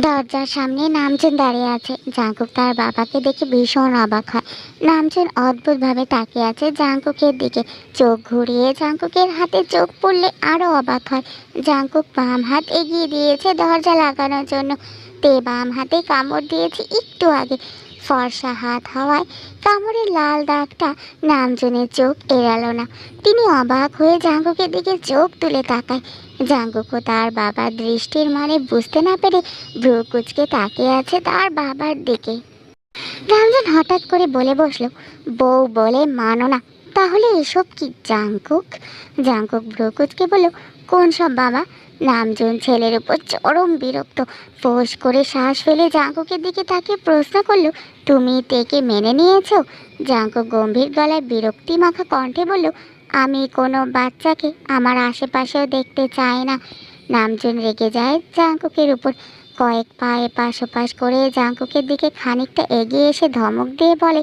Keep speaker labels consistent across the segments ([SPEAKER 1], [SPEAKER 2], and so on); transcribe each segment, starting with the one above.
[SPEAKER 1] দরজার সামনে নামছেন দাঁড়িয়ে আছে। জাঙ্কুক তার বাবাকে দেখে ভীষণ অবাক হয়। নামচেন অদ্ভুতভাবে তাকিয়ে আছে জাঙ্কুকের দিকে। চোখ ঘুরিয়ে জাঙ্কুকের হাতে চোখ পড়লে আরও অবাক হয়। জাঙ্কুক বাম হাত এগিয়ে দিয়েছে দরজা লাগানোর জন্য। তে বাম হাতে কামড় দিয়েছে একটু আগে। ফর্সা হাত হওয়ায় কামড়ের লাল দাগটা নামজনের চোখ এড়ালো না। তিনি অবাক হয়ে জাঙ্কুকের দিকে চোখ তুলে তাকায়। জাঙ্কুকও তার বাবার দৃষ্টির মানে বুঝতে না পেরে ভ্রু কুচকে তাকিয়ে আছে তার বাবার দিকে। রামজন হঠাৎ করে বলে বসল, বউ বলে মানো না, তাহলে এসব কি জাঙ্কুক জাঙ্কুক ভ্রুকুচকে বলল, কোন সব বাবা? নামজন ছেলের উপর চরম বিরক্ত। ফোঁস করে শ্বাস ফেলে জাঙ্কুকের দিকে তাকে প্রশ্ন করল, তুমি তেকে মেনে নিয়েছ? জাঙ্কুক গম্ভীর গলায় বিরক্তি মাখা কণ্ঠে বলল, আমি কোনো বাচ্চাকে আমার আশেপাশেও দেখতে চাই না। নামজন রেগে যায় জাঙ্কুকের উপর। কয়েক পায়ে এপাশ ওপাশ করে জাঙ্কুকের দিকে খানিকটা এগিয়ে এসে ধমক দিয়ে বলে,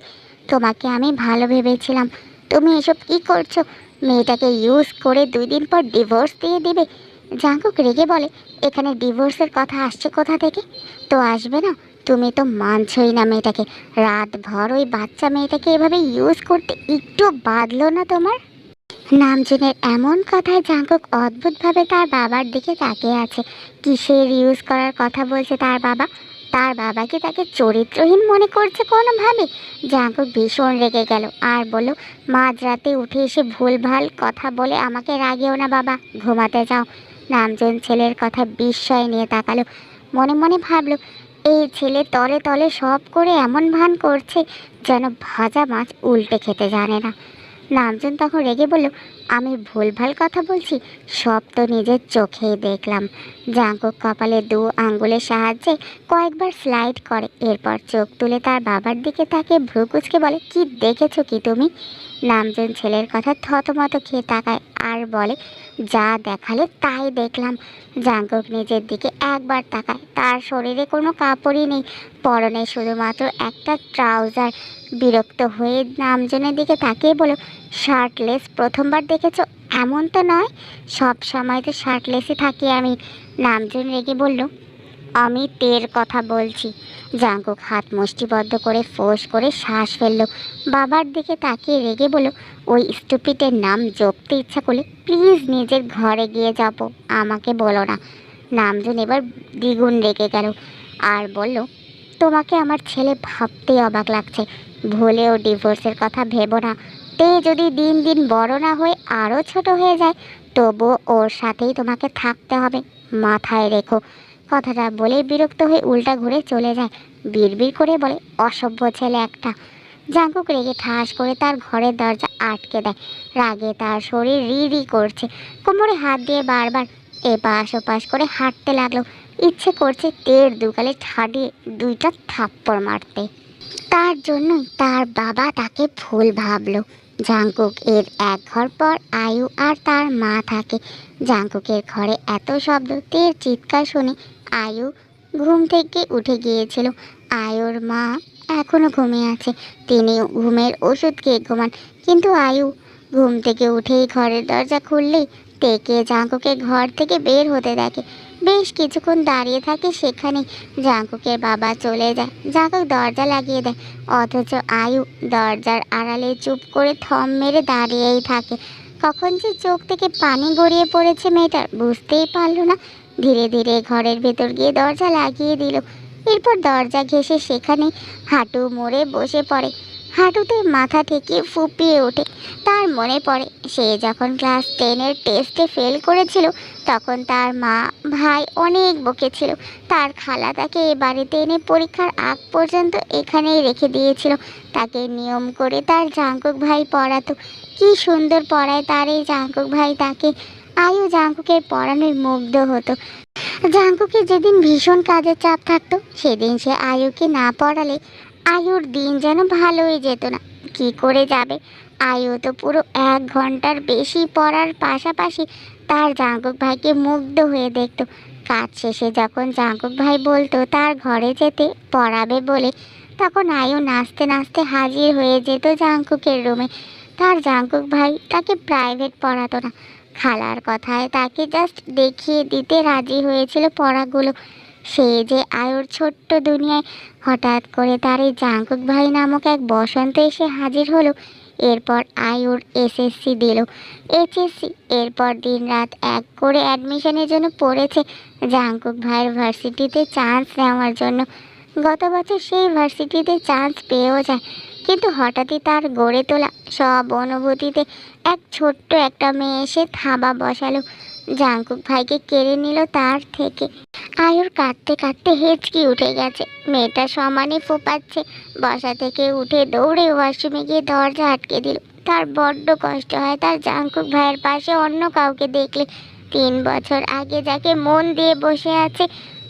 [SPEAKER 1] তোমাকে আমি ভালো ভেবেছিলাম। তুমি এসব কি করছ? মেয়েটাকে ইউজ করে দুই দিন পর ডিভোর্স দিয়ে দিবে। জাঙ্কুক রেগে বলে, এখানে ডিভোর্সের কথা আসছে কোথা থেকে? তো আসবে না, তুমি তো মানছই না মেয়েটাকে। রাত ভর ওই বাচ্চা মেয়েটাকে এভাবে ইউজ করতে একটু বাদলো না তোমার? নামজনের এমন কথায় জাঙ্কুক অদ্ভুতভাবে তার বাবার দিকে তাকিয়ে আছে। কিসের ইউজ করার কথা বলছে তার বাবা? তার বাবাকে তাকে চরিত্রহীন মনে করছে কোনোভাবে? জাঙ্কুক ভীষণ রেগে গেল আর বলল, মাঝরাতে উঠে এসে ভুলভাল কথা বলে আমাকে রাগেও না বাবা, ঘুমাতে যাও। নামজন ছেলের কথা বিস্ময় নিয়ে তাকালো। মনে মনে ভাবল, এই ছেলে তলে তলে সব করে এমন ভান করছে যেন ভাজা মাছ উল্টে খেতে জানে না। নামজন তখন রেগে বলল আমি ভুলভাল কথা বলছি? সব তো নিজের চোখেই দেখলাম। জাঙ্কুক কপালে দু আঙ্গুলের সাহায্যে কয়েকবার স্লাইড করে, এরপর চোখ তুলে তার বাবার দিকে তাকে ভ্রু কুচকে বলে, কি দেখেছ কি তুমি? নামজন ছেলের কথা থতমত খেয়ে তাকায় আর বলে, যা দেখালে তাই দেখলাম। জাঙ্কুক নিজের দিকে একবার তাকায়, তার শরীরে কোনো কাপড়ই নেই। পরনে শুধুমাত্র একটা ট্রাউজার বিরক্ত হয়ে নামজনের দিকে তাকিয়ে বলো শার্টলেস প্রথমবার দেখেছ? এমন তো নয়। সব সময় তো শার্টলেসই থাকি আমি। নামজন রেগে বলল, আমি তের কথা বলছি। জাঙ্কুক হাত মুষ্টিবদ্ধ করে ফোঁস করে শ্বাস ফেলল। বাবার দিকে তাকিয়ে রেগে বলল, ওই স্টুপিটের নাম জপতে ইচ্ছা করলে প্লিজ নিজের ঘরে গিয়ে যাব আমাকে বলো না। নামজন এবার দ্বিগুণ রেগে গেল আর বলল, তোমাকে আমার ছেলে ভাবতেই অবাক লাগছে। ভুলেও ডিভোর্সের কথা ভেবো না। তে যদি দিন দিন বড় না হয়ে আরও ছোট হয়ে যায়, তবুও ওর সাথেই তোমাকে থাকতে হবে, মাথায় রেখো। কথাটা বলে বিরক্ত হয়ে উল্টা ঘুরে চলে যায়। বিড়বিড় করে বলে, অসভ্য ছেলে একটা। জাঙ্কুক রেগে ঠাস করে তার ঘরের দরজা আটকে দেয়। রাগে তার শরীর রি রি করছে। কোমরে হাত দিয়ে বারবার এপাশ ওপাশ করে হাঁটতে লাগল। ইচ্ছে করছে তের দুগালে ঠাডিয়ে দুইটা থাপ্পড় মারতে। তার জন্য তার বাবা তাকে ভুল ভাবলো। জাঙ্কুক এর এক ঘর পর আয়ু আর তার মা থাকে। জাঙ্কুকের ঘরে এত শব্দ, তের চিৎকার শুনে আয়ু ঘুম থেকে উঠে গিয়েছিল। আয়ুর মা এখনও ঘুমিয়ে আছে। তিনি ঘুমের ওষুধ খেয়ে ঘুমান। কিন্তু আয়ু ঘুম থেকে উঠেই ঘরের দরজা খুললেই তেকে জাঙ্কুকে ঘর থেকে বের হতে দেখে। বেশ কিছুক্ষণ দাঁড়িয়ে থাকে সেখানে। জাঙ্কুকের বাবা চলে যায়। জাঙ্কুক দরজা লাগিয়ে দেয়। অথচ আয়ু দরজার আড়ালে চুপ করে থম মেরে দাঁড়িয়েই থাকে। কখন যে চোখ থেকে পানি গড়িয়ে পড়েছে মেয়েটার বুঝতেই পারল না। ধীরে ধীরে ঘরের ভেতর গিয়ে দরজা লাগিয়ে দিল। এরপর দরজা ঘেঁষে সেখানে হাঁটু মোড়ে বসে পড়ে। হাঁটুতে মাথা থেকে ফুপিয়ে ওঠে। তার মনে পড়ে, সে যখন ক্লাস টেনের টেস্টে ফেল করেছিল, তখন তার মা, ভাই অনেক বকেছিল তার খালা তাকে এ বাড়িতে এনে পরীক্ষার আগ পর্যন্ত এখানেই রেখে দিয়েছিল। তাকে নিয়ম করে তার জাঙ্কুক ভাই পড়াতো। কি সুন্দর পড়ায় তার এই জাঙ্কুক ভাই তাকে। আয়ু জাঙ্কুকের পড়ানোর মুগ্ধ হতো। জাঙ্কুকে যেদিন ভীষণ কাজের চাপ থাকতো, সেদিন সে আয়ুকে না পড়ালে আয়ুর দিন যেন ভালোই যেত না। কি করে যাবে? আয়ু তো পুরো এক ঘণ্টার বেশি পড়ার পাশাপাশি তার জাঙ্কুক ভাইকে মুগ্ধ হয়ে দেখত। কাজ শেষে যখন জাঙ্কুক ভাই বলতো, তার ঘরে যেতে পড়াবে বলে, তখন আয়ু নাচতে নাচতে হাজির হয়ে যেত জাঙ্কুকের রুমে। তার জাঙ্কুক ভাই তাকে প্রাইভেট পড়াতো না। খালার কথায় তাকে জাস্ট দেখিয়ে দিতে রাজি হয়েছিল পড়াগুলো। সে যে আয়ুর ছোট্ট দুনিয়ায় হঠাৎ করে তার এই জাঙ্কুক ভাই নামক এক বসন্ত এসে হাজির হলো, এরপর আয়ুর এসএসসি দিল। এইচএসসি এরপর দিন রাত এক করে অ্যাডমিশনের জন্য পড়েছে। জাঙ্কুক ভাইয়ের ভার্সিটিতে চান্স নেওয়ার জন্য। গত বছর সেই ভার্সিটিতে চান্স পেয়েও যায়, কিন্তু হঠাৎই তার গড়ে তোলা সব অনুভূতিতে এক ছোট্ট একটা মেয়ে এসে থাবা বসালো। জাঙ্কুক ভাইকে কেড়ে নিল তার থেকে। আয়ুর কাঁদতে কাঁদতে হেঁচকি উঠে গেছে। মেয়েটা সমানে ফোপাচ্ছে। বসা থেকে উঠে দৌড়ে ওয়াশরুমে গিয়ে দরজা আটকে দিল। তার বড্ড কষ্ট হয় তার জাঙ্কুক ভাইয়ের পাশে অন্য কাউকে দেখলে। তিন বছর আগে যাকে মন দিয়ে বসে আছে,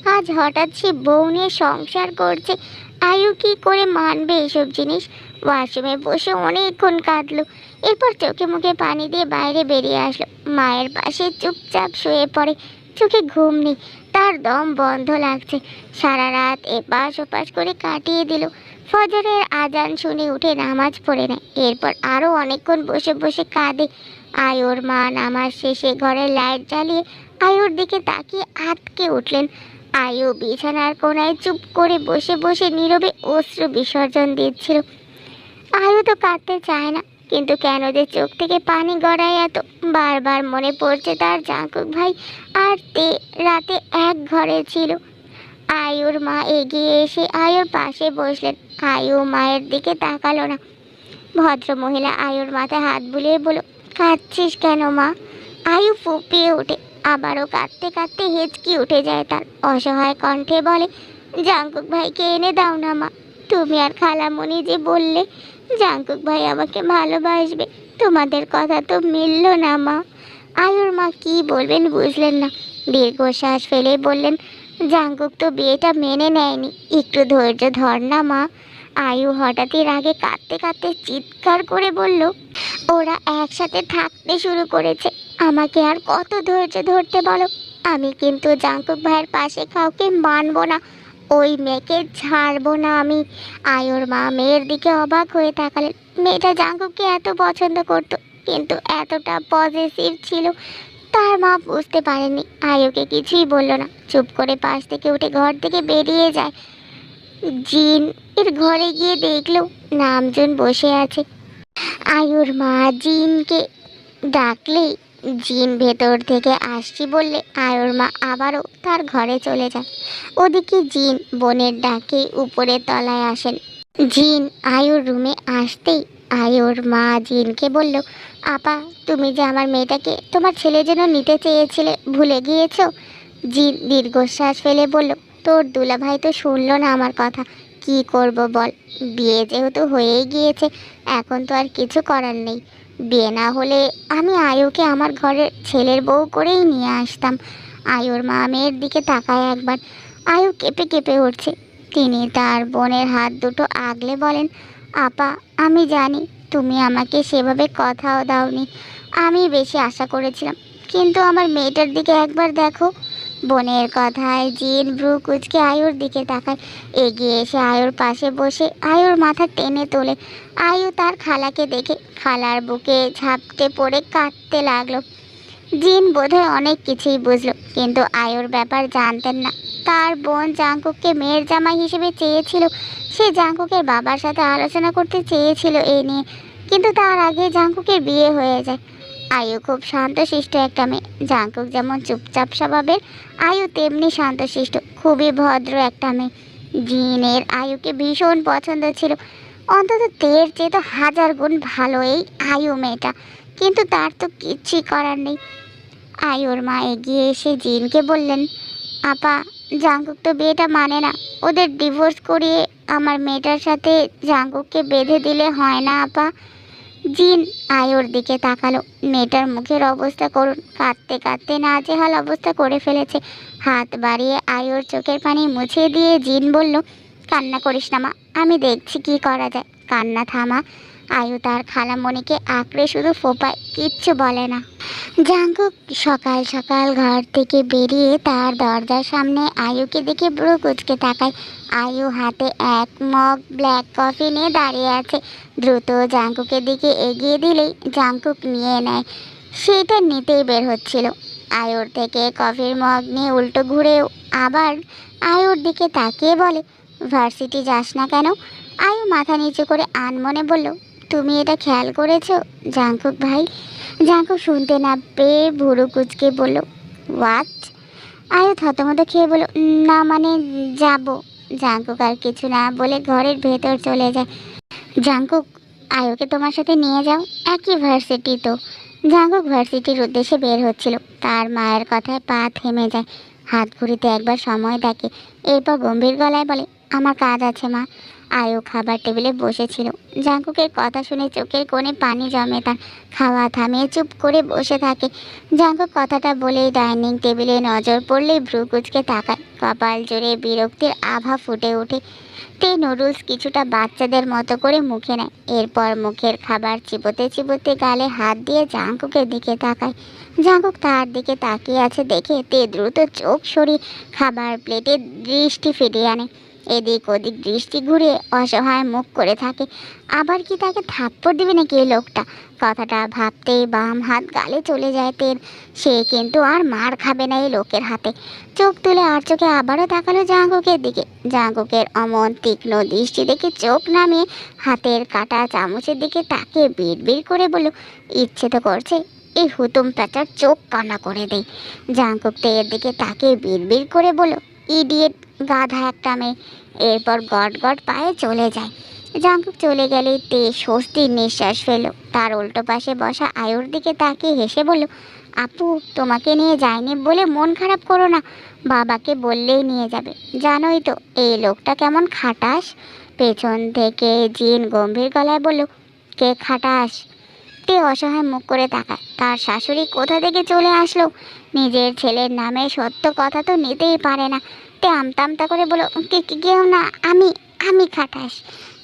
[SPEAKER 1] আজ হঠাৎ সে বউ নিয়ে সংসার করছে। আয়ু কি করে মানবে এসব জিনিস? ওয়াশরুমে বসে অনেকক্ষণ কাঁদলো। এরপর চোখে মুখে পানি দিয়ে বাইরে বেরিয়ে আসলো। মায়ের পাশে চুপচাপ শুয়ে পড়ে। চোখে ঘুম নেই। তার দম বন্ধ লাগছে। সারা রাত এপাশ ওপাশ করে কাটিয়ে দিল। ফজরের আজান শুনে উঠে নামাজ পড়ে নেয়। এরপর আরও অনেকক্ষণ বসে বসে কাঁদে। আয়ুর মা নামাজ শেষে ঘরের লাইট জ্বালিয়ে আয়ুর দিকে তাকিয়ে আটকে উঠলেন। আয়ু বিছানার কোনায় চুপ করে বসে বসে নীরবে অশ্রু বিসর্জন দিচ্ছিল। আয়ু তো কাঁদতে চায় না। কিন্তু কেন যে চোখ থেকে পানি গড়ায় এত? বারবার মনে পড়ছে তার জাঁকুক ভাই। আর তে রাতে এক ঘরে ছিল। আয়ুর মা এগিয়ে এসে আয়ুর পাশে বসলেন। আয়ু মায়ের দিকে তাকালো না। ভদ্র মহিলা আয়ুর মাথায় হাত বুলিয়ে বলল, কাঁদছিস কেন মা? আয়ু ফুপিয়ে ওঠে আবারও কাঁদতে কাঁদতে হেঁচকি উঠে যায় তার। অসহায় কণ্ঠে বলে জাঙ্কুক ভাইকে এনে দাও না মা। তুমি আর খালামণি যে বললে জাঙ্কুক ভাই আমাকে ভালোবাসবে। তোমাদের কথা তো মিলল না, মা। আয়ুর মা কি বলবেন বুঝলেন না। দীর্ঘশ্বাস ফেলে বললেন, জাঙ্কুক তো বিয়েটা মেনে নেয়নি। একটু ধৈর্য ধর না, মা। আয়ু হঠাৎই রাগে কাঁদতে কাঁদতে চিৎকার করে বলল, ওরা একসাথে থাকতে শুরু করেছে। আমাকে আর কত ধৈর্য ধরতে বলো। আমি কিন্তু জাঙ্কুক ভাইয়ের পাশে কাউকে মানবো না। ওই মেয়েকে ছাড়বো না আমি। আয়ুর মা মেয়ের দিকে অবাক হয়ে তাকালেন। মেয়েটা জাঙ্কুককে এত পছন্দ করত, কিন্তু এতটা পজিটিভ ছিল, তার মা বুঝতে পারেনি আয়ুকে কিছুই বলল না। চুপ করে পাশ থেকে উঠে ঘর থেকে বেরিয়ে যায়। জিন এর ঘরে গিয়ে দেখল নামজন বসে আছে। আয়ুর মা জিনকে ডাকলেই জিন ভেতর থেকে আসছি বললে আয়ুর মা আবারও তার ঘরে চলে যায়। ওদিকে জিন বোনের ডাকে উপরের তলায় আসেন। জিন আয়ুর রুমে আসতেই আয়ুর মা জিনকে বলল, আপা, তুমি যে আমার মেয়েটাকে তোমার ছেলে যেন নিতে চেয়েছিলে ভুলে গিয়েছো? জিন দীর্ঘশ্বাস ফেলে বলল, তোর দুলাভাই তো শুনলো না আমার কথা। কি করব বল? বিয়ে যেহেতু হয়েই গিয়েছে, এখন তো আর কিছু করার নেই। বিয়ে না হলে আমি আয়ুকে আমার ঘরের ছেলের বউ করেই নিয়ে আসতাম। আয়ুর মা মেয়ের দিকে তাকায় একবার। আয়ু কেঁপে কেঁপে উঠছে। তিনি তার বোনের হাত দুটো আগলে বলেন, আপা, আমি জানি তুমি আমাকে সেভাবে কথাও দাওনি। আমি বেশি আশা করেছিলাম। কিন্তু আমার মেয়েটার দিকে একবার দেখো। বোনের কথায় জিন ভ্রু কুচকে আয়ুর দিকে তাকায়। এগিয়ে এসে আয়ুর পাশে বসে আয়ুর মাথা টেনে তোলে। আয়ু তার খালাকে দেখে, খালার বুকে ঝাপটে পড়ে কাঁদতে লাগল। জিন বোধহয় অনেক কিছুই বুঝলো, কিন্তু আয়ুর ব্যাপার জানতেন না। তার বোন জাঙ্কুককে মেয়ের জামাই হিসেবে চেয়েছিল। সে জাঙ্কুকের বাবার সাথে আলোচনা করতে চেয়েছিল এ নিয়ে, কিন্তু তার আগে জাঙ্কুকের বিয়ে হয়ে যায়। আয়ু খুব শান্তশিষ্ট একটা মেয়ে। জাঙ্কুক যেমন চুপচাপ স্বভাবের, আয়ু তেমনি শান্তশিষ্ট, খুবই ভদ্র একটা মেয়ে। জিনের আয়ুকে ভীষণ পছন্দ ছিল। অন্তত তের চেয়ে তো হাজার গুণ ভালো এই আয়ু মেয়েটা, কিন্তু তার তো কিচ্ছুই করার নেই। আয়ুর মা এগিয়ে এসে জিনকে বললেন, আপা জাঙ্কুক তো বিয়েটা মানে না। ওদের ডিভোর্স করিয়ে আমার মেয়েটার সাথে জাঙ্কুককে বেঁধে দিলে হয় না, আপা? জিন আয়ুর দিকে তাকালো। মেয়েটার মুখের অবস্থা করুন। কাঁদতে কাঁদতে নাজেহাল অবস্থা করে ফেলেছে। হাত বাড়িয়ে আয়ুর চোখের পানি মুছিয়ে দিয়ে জিন বলল, কান্না করিস না মা, আমি দেখছি কি করা যায়। কান্না থামা আয়ু তার খালামণিকে আঁকড়ে শুধু ফোপায় কিচ্ছু বলে না। জাঙ্কুক সকাল সকাল ঘর থেকে বেরিয়ে তার দরজার সামনে আয়ুকে দেখে ব্রু কুচকে তাকায়। আয়ু হাতে এক মগ ব্ল্যাক কফি নিয়ে দাঁড়িয়ে আছে। দ্রুত জাঙ্কুকের দিকে এগিয়ে দিলেই জাঙ্কুক নিয়ে নেয়। সেটা নিতেই বের হচ্ছিল। আয়ুর থেকে কফির মগ নিয়ে উল্টো ঘুরেও আবার আয়ুর দিকে তাকিয়ে বলে, ভার্সিটি যাস না কেন? আয়ু মাথা নিচু করে আনমনে বলল তুমি এটা খেয়াল করেছ? জাঙ্কুক ভাই। জাঙ্কুক শুনতে না পেয়ে ভুরু কুচকে বলল হোয়াট আয়ু থতমত খেয়ে বলল, না মানে যাব। জাঙ্কুক আর কিছু না বলে ঘরের ভেতর চলে যায়। জাঙ্কুক আয়ুকে তোমার সাথে নিয়ে যাও। একই ভার্সিটি তো। জাঙ্কুক ভার্সিটির উদ্দেশ্যে বের হচ্ছিল। তার মায়ের কথায় পা থেমে যায়। হাত ঘুরিতে একবার সময় দেখে। এরপর গম্ভীর গলায় বলে, আমার কাজ আছে মা। আয়ু খাবার টেবিলে বসেছিল। জাঙ্কুকের কথা শুনে চোখের কোণে পানি জমে তার খাওয়া থামিয়ে চুপ করে বসে থাকে। জাঙ্কুক কথাটা বলেই ডাইনিং টেবিলে নজর পড়লেই ভ্রু কুচকে তাকায়। কপাল জোরে বিরক্তির আভা ফুটে ওঠে। তে নুডলস কিছুটা বাচ্চাদের মতো করে মুখে নেয়। এরপর মুখের খাবার চিবোতে চিবোতে গালে হাত দিয়ে জাঙ্কুকের দিকে তাকায়। জাঙ্কুক তার দিকে তাকিয়ে আছে দেখে তে দ্রুত চোখ সরিয়ে খাবার প্লেটে দৃষ্টি ফিরিয়ে আনে। এদিক ওদিক দৃষ্টি ঘুরে অসহায় মুখ করে থাকে। আবার কি তাকে থাপ্পড় দিবে নাকি এই লোকটা? কথাটা ভাবতেই বাম হাত গালে চলে যায় তের। সে কিন্তু আর মার খাবে না এই লোকের হাতে। চোখ তুলে আর চোখে আবারও তাকালো জাঙ্গুকের দিকে। জাঙ্গুকের অমন তীক্ষ্ণ দৃষ্টি দেখে চোখ নামিয়ে হাতের কাটা চামচের দিকে তাকে বিড় বিড় করে বলল, ইচ্ছে তো করছে এই হুতুম প্যাচার চোখ কান্না করে দেই। জাঙ্কুক তেয়ের দিকে তাকে বিড় বিড় করে বলল, ইডিয়েট গাধা একটা মেয়ে। এরপর গট গট পায়ে চলে যায়। জাঙ্কুক চলে গেলে তে স্বস্তির নিঃশ্বাস ফেলো তার উল্টো পাশে বসা আয়ুর দিকে তাকিয়ে হেসে বলল, আপু, তোমাকে নিয়ে যায়নি বলে মন খারাপ করো না। বাবাকে বললেই নিয়ে যাবে। জানোই তো, এই লোকটা কেমন খাটাস। পেছন থেকে জিন গম্ভীর গলায় বলল, কে খাটাস? তে অসহায় মুখ করে তাকায়। তার শাশুড়ি কোথা থেকে চলে আসলো? নিজের ছেলের নামে সত্য কথা তো নিতেই পারে না। তে আমতা আমতা করে বলো, কে, কে- কেউ না, আমি আমি খাটাস।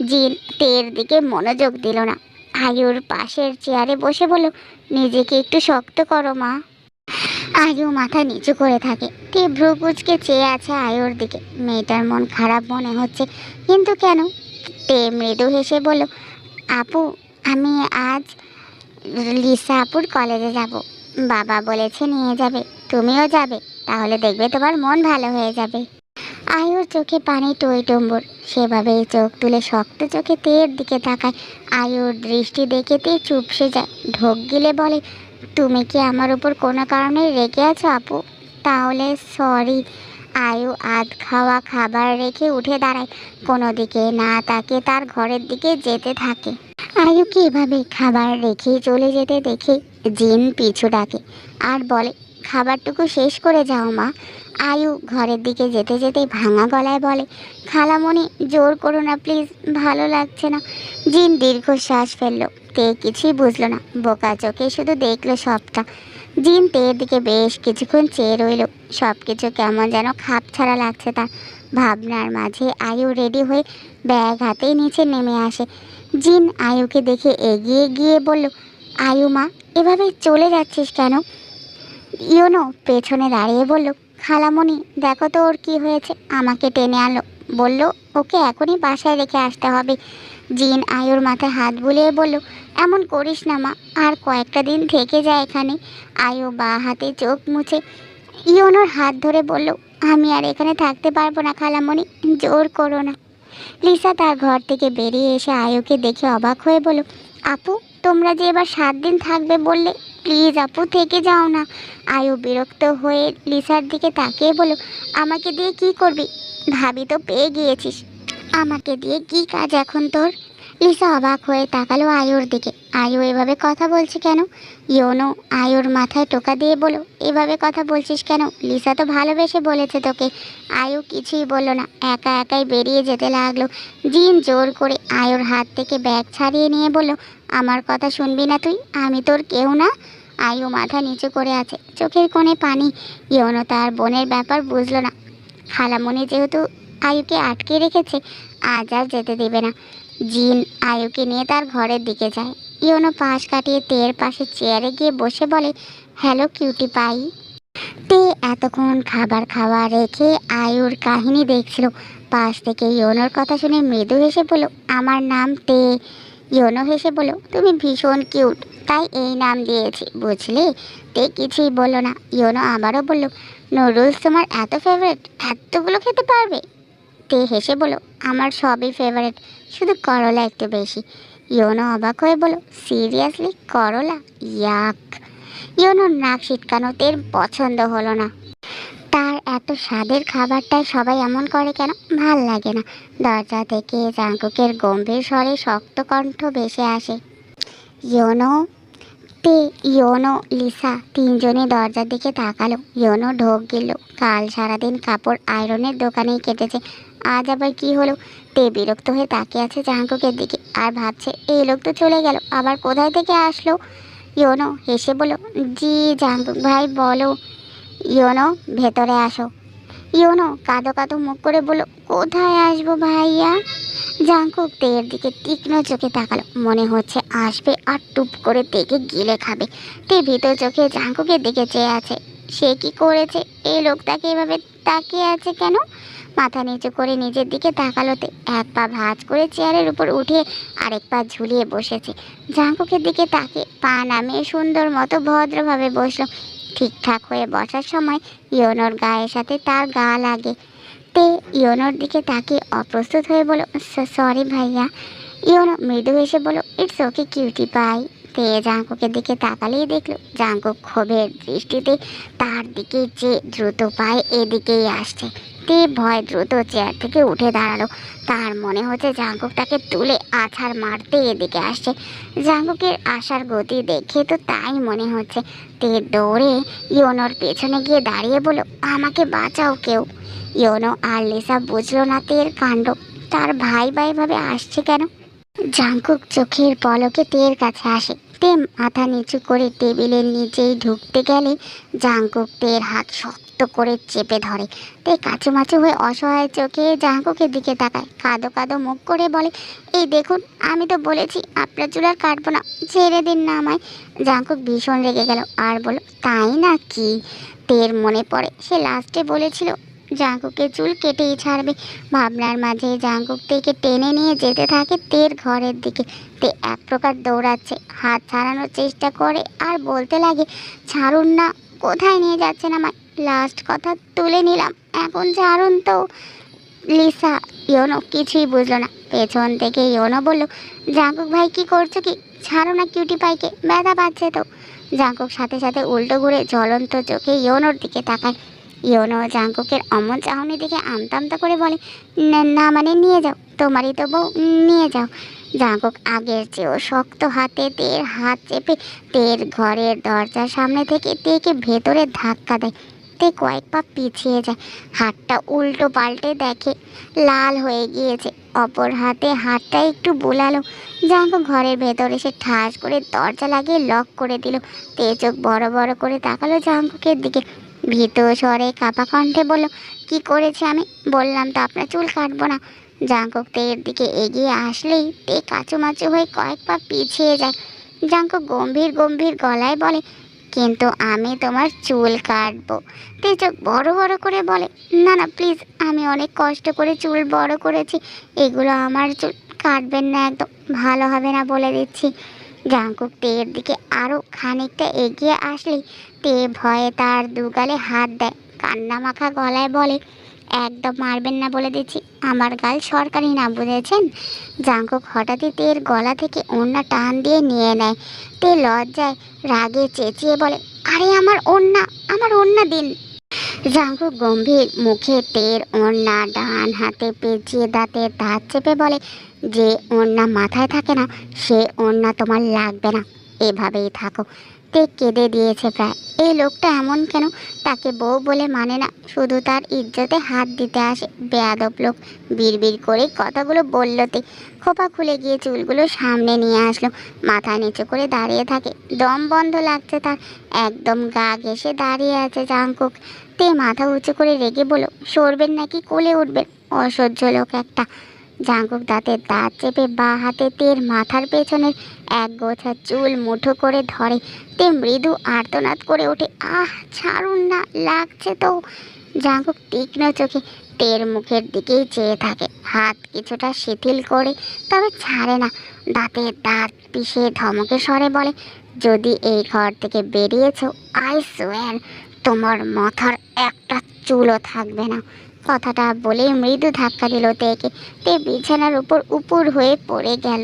[SPEAKER 1] জিন তের দিকে মনোযোগ দিল না। আয়ুর পাশের চেয়ারে বসে বলল নিজেকে একটু শক্ত করো মা। আয়ু মাথা নিচু করে থাকে। তে ভ্রু কুচকে চেয়ে আছে আয়ুর দিকে। মেয়েটার মন খারাপ মনে হচ্ছে। কিন্তু কেন? তে মৃদু হেসে বলল আপু, আমি আজ লিসা আপুর কলেজে যাব। বাবা বলেছে নিয়ে যাবে, তুমিও যাবে। তাহলে দেখবে তোমার মন ভালো হয়ে যাবে। আয়ুর চোখে পানি টই টম্বর। সেভাবেই চোখ তুলে শক্ত চোখে তের দিকে তাকায়। আয়ুর দৃষ্টি দেখে তে চুপসে যায়। ঢোক গিলে বলে, তুমি কি আমার উপর কোনো কারণে রেগে আছো আপু? তাহলে সরি আয়ু আধ খাওয়া খাবার রেখে উঠে দাঁড়ায়। কোনো দিকে না তাকে তার ঘরের দিকে যেতে থাকে। আয়ুকে এভাবে খাবার রেখে চলে যেতে দেখে জিন পিছু ডাকে। আর বলে খাবারটুকু শেষ করে যাও, মা। আয়ু ঘরের দিকে যেতে যেতে ভাঙা গলায় বলে, খালামণি, জোর করো না, প্লিজ, ভালো লাগছে না। জিন দীর্ঘশ্বাস ফেলল। তে কিছুই বুঝলো না, বোকা চোখে শুধু দেখল সবটা। জিন তের দিকে বেশ কিছুক্ষণ চেয়ে রইল সব কিছু কেমন যেন খাপ ছাড়া লাগছে তার। ভাবনার মাঝে আয়ু রেডি হয়ে ব্যাগ হাতেই নিচে নেমে আসে। জিন আয়ুকে দেখে এগিয়ে গিয়ে বলল, আয়ু মা, এভাবে চলে যাচ্ছিস কেন? ইয়োনো পেছনে দাঁড়িয়ে বলল, খালামণি, দেখো তো ওর কী হয়েছে। আমাকে টেনে আনলো বলল, ওকে এখনই বাসায় রেখে আসতে হবে। জিন আয়ুর মাথায় হাত বুলিয়ে বলল, এমন করিস না মা, আর কয়েকটা দিন থেকে যায় এখানে। আয়ু বা হাতে চোখ মুছে ইয়োনোর হাত ধরে বলল, আমি আর এখানে থাকতে পারব না খালামণি, জোর করো না। লিসা তার ঘর থেকে বেরিয়ে এসে আয়ুকে দেখে অবাক হয়ে বলল, আপু তোমরা যে এবার সাত দিন থাকবে বললে, প্লিজ আপু, থেকে যাও না। আয়ু বিরক্ত হয়ে লিসার দিকে তাকিয়ে বলো আমাকে দিয়ে কি করবি? ভাবি তো পেয়ে গিয়েছিস। আমাকে দিয়ে কি কাজ এখন তোর? লিসা অবাক হয়ে তাকালো আয়ুর দিকে। আয়ু এভাবে কথা বলছে কেন? ইয়োনো, আয়ুর মাথায় টোকা দিয়ে বলো, এভাবে কথা বলছিস কেন? লিসা তো ভালোবেসে বলেছে তোকে। আয়ু কিছুই বলল না, একা একাই বেরিয়ে যেতে লাগল। জিন জোর করে আয়ুর হাত থেকে ব্যাগ ছাড়িয়ে নিয়ে বলল, আমার কথা শুনবি না তুই? আমি তোর কেউ না? আয়ু মাথা নিচু করে আছে, চোখের কোণে পানি। ইয়নো তার বোনের ব্যাপার বুঝলো না। খালামণি যেহেতু আয়ুকে আটকে রেখেছে, আজ আর যেতে দেবে না। জিন আয়ুকে নিয়ে তার ঘরের দিকে যায়। ইয়নো পাশ কাটিয়ে তের পাশে চেয়ারে গিয়ে বসে বলে, হ্যালো কিউটি পাই। তে এতক্ষণ খাবার খাওয়া রেখে আয়ুর কাহিনী দেখছিল। পাশ থেকে ইয়নোর কথা শুনে মৃদু হেসে বলল, আমার নাম তে। ইয়োনো হেসে বলল, তুমি ভীষণ কিউট, তাই এই নাম দিয়েছি, বুঝলি? তে কিছুই বলল না। ইয়োনো আবারও বলল, নুডলস তোমার এত ফেভারিট এতগুলো খেতে পারবে? তে হেসে বলল, আমার সবই ফেভারেট শুধু করলা একটু বেশি। ইয়োনো অবাক হয়ে বলল, সিরিয়াসলি, করলা? ইয়াক। ইয়োনোর নাক শীতকানো তের পছন্দ হলো না। তার এত স্বাদের খাবারটাই সবাই এমন করে কেন? ভালো লাগে না। দরজা থেকে জাঙ্কুকের গম্ভীর স্বরে শক্ত কণ্ঠ ভেসে আসে। ইয়োনো? তে, ইয়োনো, লিসা তিনজনে দরজার দিকে তাকালো। ইয়োনো ঢোক গেল কাল সারাদিন কাপড় আয়রনের দোকানেই কেটেছে। আজ আবার কি হলো? তে বিরক্ত হয়ে তাকিয়ে আছে জাঙ্কুকের দিকে আর ভাবছে, এই লোক তো চলে গেল, আবার কোথায় থেকে আসলো? ইয়োনো হেসে বলো জি জাঙ্কুক ভাই, বলো। ইয়োনো, ভেতরে আসো। ইয়োনো কাঁদো কাঁদো মুখ করে বলো কোথায় আসব ভাইয়া? জাঙ্কুক তের দিকে তীক্ষ্ণ চোখে তাকালো, মনে হচ্ছে আসবে আর টুপ করে তেকে গিলে খাবে। তে ভিতর চোখে জাঙ্কুকের দিকে চেয়ে আছে, সে কি করেছে? এই লোকটাকে এভাবে তাকিয়ে আছে কেন? মাথা নিচু করে নিজের দিকে তাকালোতে এক পা ভাঁজ করে চেয়ারের উপর উঠে আরেক পা ঝুলিয়ে বসেছে। জাঙ্কুকের দিকে তাকে পা নামিয়ে সুন্দর মতো ভদ্রভাবে বসল। ঠিকঠাক হয়ে বসার সময় ইয়োনোর গায়ের সাথে তার গা লাগে। তে ইয়োনোর দিকে তাকে অপ্রস্তুত হয়ে বলো সরি ভাইয়া। ইয়োনো মৃদু এসে বলো ইটস ওকে কিউটি পাই তে জাঙ্কুকের দিকে তাকালেই দেখল, জাঙ্কুক ক্ষোভের দৃষ্টিতে তার দিকে যে দ্রুত পায়ে এদিকেই আসছে। তে ভয় দ্রুত চেয়ার থেকে উঠে দাঁড়াল। তার মনে হচ্ছে জাঙ্কুক তাকে তুলে আছাড় মারতে এদিকে আসছে। জাঙ্কুকের আসার গতি দেখে তো তাই মনে হচ্ছে। তে দৌড়ে ইয়োনোর পেছনে গিয়ে দাঁড়িয়ে বলো আমাকে বাঁচাও কেউ। ইয়োনো আর লিসা বুঝলো না তের কাণ্ড। তার ভাই ভাই ভাবে আসছে কেন? জাঙ্কুক চোখের পলকে তের কাছে আসে। তে মাথা নিচু করে টেবিলের নিচেই ঢুকতে গেলে জাঙ্কুক তের হাত শক্ত করে চেপে ধরে। তে কাচুমাচু হয়ে অসহায় চোখে জাঙ্কুকের দিকে তাকায়। কাদো কাদো মুখ করে বলে, এই দেখুন, আমি তো বলেছি, আপনার চুল আর কাটবো না। ছেড়ে দিন না আমায়। জাঙ্কুক ভীষণ রেগে গেল। আর বলো তাই না কি তের মনে পড়ে, সে লাস্টে বলেছিল, জাঙ্কুকের চুল কেটেই ছাড়বে। ভাবনার মাঝে জাঙ্কুক থেকে টেনে নিয়ে যেতে থাকে তের ঘরের দিকে। তে এক প্রকার দৌড়াচ্ছে, হাত ছাড়ানোর চেষ্টা করে আর বলতে লাগে, ছাড়ুন না, কোথায় নিয়ে যাচ্ছেন আমায়? লাস্ট কথা তুলে নিলাম। এখন ছাড়ুন তো লিসা, ইয়োনো কিছুই বুঝলো না। পেছন থেকে ইয়োনো বলল, জাঙ্কুক ভাই কি করছ কি? ছাড়ো না কিউটি পাইকে, ব্যথা পাচ্ছে তো। জাঙ্কুক সাথে সাথে উল্টো ঘুরে জ্বলন্ত চোখে ইয়োনোর দিকে তাকায়। ইয়োনো জাঙ্কুকের অমন চাহনি দেখে আমতা আমতা করে বলে, "না- না মানে নিয়ে যাও, তোমারই তো বউ, নিয়ে যাও। জাঙ্কুক আগের চেয়েও শক্ত হাতে তের হাত চেপে তের ঘরের দরজার সামনে থেকে তেকে ভেতরে ধাক্কা দেয়। তে কয়েক পা পিছিয়ে যায়। হাতটা উল্টো পাল্টে দেখে লাল হয়ে গিয়েছে। অপর হাতে হাতটা একটু বোলালো। জাঙ্কু ঘরের ভেতর এসে ঠাস করে দরজা লাগিয়ে লক করে দিল। তে চোখ বড় বড় করে তাকালো জাঙ্কুকের দিকে। ভীত স্বরে কাপা কণ্ঠে বলল, কি করেছে আমি? বললাম তো আপনার চুল কাটবো না। জাঙ্কুক তের দিকে এগিয়ে আসলেই তে কাচুমাচু হয়ে কয়েক পা পিছিয়ে যায়। জাঙ্কুক গম্ভীর গম্ভীর গলায় বলে কিন্তু আমি তোমার চুল কাটবো। তেজক বড় বড় করে বলে, না না প্লিজ আমি অনেক কষ্ট করে চুল বড় করেছি। এগুলো আমার চুল, কাটবেন না একদম, ভালো হবে না বলে দিচ্ছি। জাঙ্কুক তের দিকে আরও খানিকটা এগিয়ে আসলে তে ভয়ে তার দুগালে হাত দেয়। কান্না মাখা গলায় বলে একদম মারবেন না বলে দিচ্ছি আমার গাল সরকারি না বুঝেছেন? জাঙ্কুক হঠাৎই তের গলা থেকে ওড়না টান দিয়ে নিয়ে নেয়। তে লজ্জায়, রাগে চেঁচিয়ে বলে, আরে আমার ওড়না আমার ওড়না দিন। জাঙ্কুক গম্ভীর মুখে তের ওড়না ডান হাতে পেঁচিয়ে দাঁতে দাঁত চেপে বলে, যে ওড়না মাথায় থাকে না, সে ওড়না তোমার লাগবে না। এভাবেই থাকো। তে কেঁদে দিয়েছে প্রায়? এই লোকটা এমন কেন? তাকে বউ বলে মানে না। শুধু তার ইজ্জতে হাত দিতে আসে। বেয়াদব লোক। বিড়বিড় করে কথাগুলো বলল তে খোপা খুলে গিয়ে চুলগুলো সামনে নিয়ে আসলো। মাথা নিচু করে দাঁড়িয়ে থাকে। দম বন্ধ লাগছে তার। একদম গা ঘেসে দাঁড়িয়ে আছে জাঙ্কুক তে মাথা উঁচু করে রেগে বলো সরবেন নাকি? কোলে উঠবেন? অসহ্য লোক একটা। জাঙ্কুক দাঁতের দাঁত চেপে বা হাতে তের মাথার পেছনের এক গোছা চুল মুঠো করে ধরে। তে মৃদু আর্তনাদ করে ওঠে। আহ, ছাড়ুন না, লাগছে তো। জাঙ্কুক তীক্ষ্ণ চোখে তের মুখের দিকেই চেয়ে থাকে। হাত কিছুটা শিথিল করে, তবে ছাড়ে না। দাঁতে দাঁত পিষে ধমকে স্বরে বলে, যদি এই ঘর থেকে বেরিয়েছ আই সোয়ার তোমার মাথার একটা চুলও থাকবে না। কথাটা বলে মৃদু ধাক্কা দিল তেকে। তে বিছানার উপর উপর হয়ে পড়ে গেল।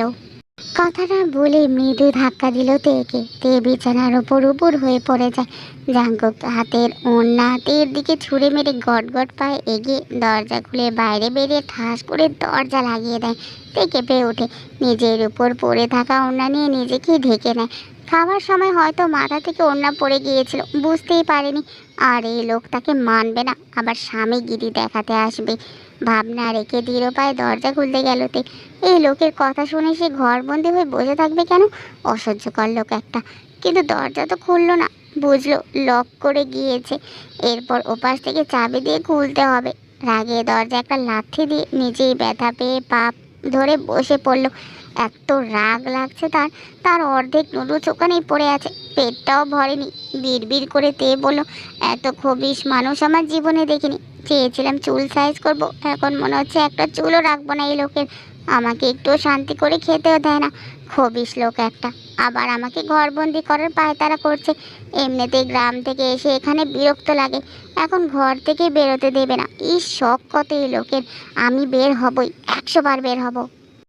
[SPEAKER 1] কথাটা বলে মৃদু ধাক্কা দিল তেকে। তে বিছানার উপর উপর হয়ে পড়ে যায়। জাঙ্কুক হাতের ওড়না তের দিকে ছুঁড়ে মেরে গট গট পায়ে এগিয়ে দরজা খুলে বাইরে বেরিয়ে ঠাস করে দরজা লাগিয়ে দেয়। তে কেঁপে ওঠে। নিজের উপর পড়ে থাকা ওড়না নিয়ে নিজেকে ঢেকে নেয়। খাবার সময় হয়তো মাথা থেকে ওড়না পড়ে গিয়েছিল, বুঝতেই পারেনি। আর এই লোক তাকে মানবে না, আবার স্বামী স্বামীগিরি দেখাতে আসবে। ভাবনা রেখে দৃঢ় পায়ে দরজা খুলতে গেল তে। এই লোকের কথা শুনে সে ঘরবন্দি হয়ে বসে থাকবে কেন? অসহ্যকর লোক একটা। কিন্তু দরজা তো খুললো না, বুঝলো লক করে গিয়েছে। এরপর ওপাশ থেকে চাবি দিয়ে খুলতে হবে। রাগে দরজা একটা লাথি দিয়ে নিজেই ব্যথা পেয়ে পাপ ধরে বসে পড়ল। এত রাগ লাগছে তার তার অর্ধেক নুডলস ওখানেই পড়ে আছে, পেটটাও ভরেনি। বিড়বিড় করে তে বলল, এত খবিস মানুষ আমার জীবনে দেখিনি। চেয়েছিলাম চুল সাইজ করব, এখন মনে হচ্ছে একটা চুলও রাখব না এই লোকের। আমাকে একটু শান্তি করে খেতেও দেয় না। খবিস লোক একটা। আবার আমাকে ঘরবন্দি করার পায়তারা করছে। এমনিতেই গ্রাম থেকে এসে এখানে বিরক্ত লাগে। এখন ঘর থেকে বেরোতে দেবে না। এই শখ কত এই লোকের। আমি বের হবই, একশো বার বের হব।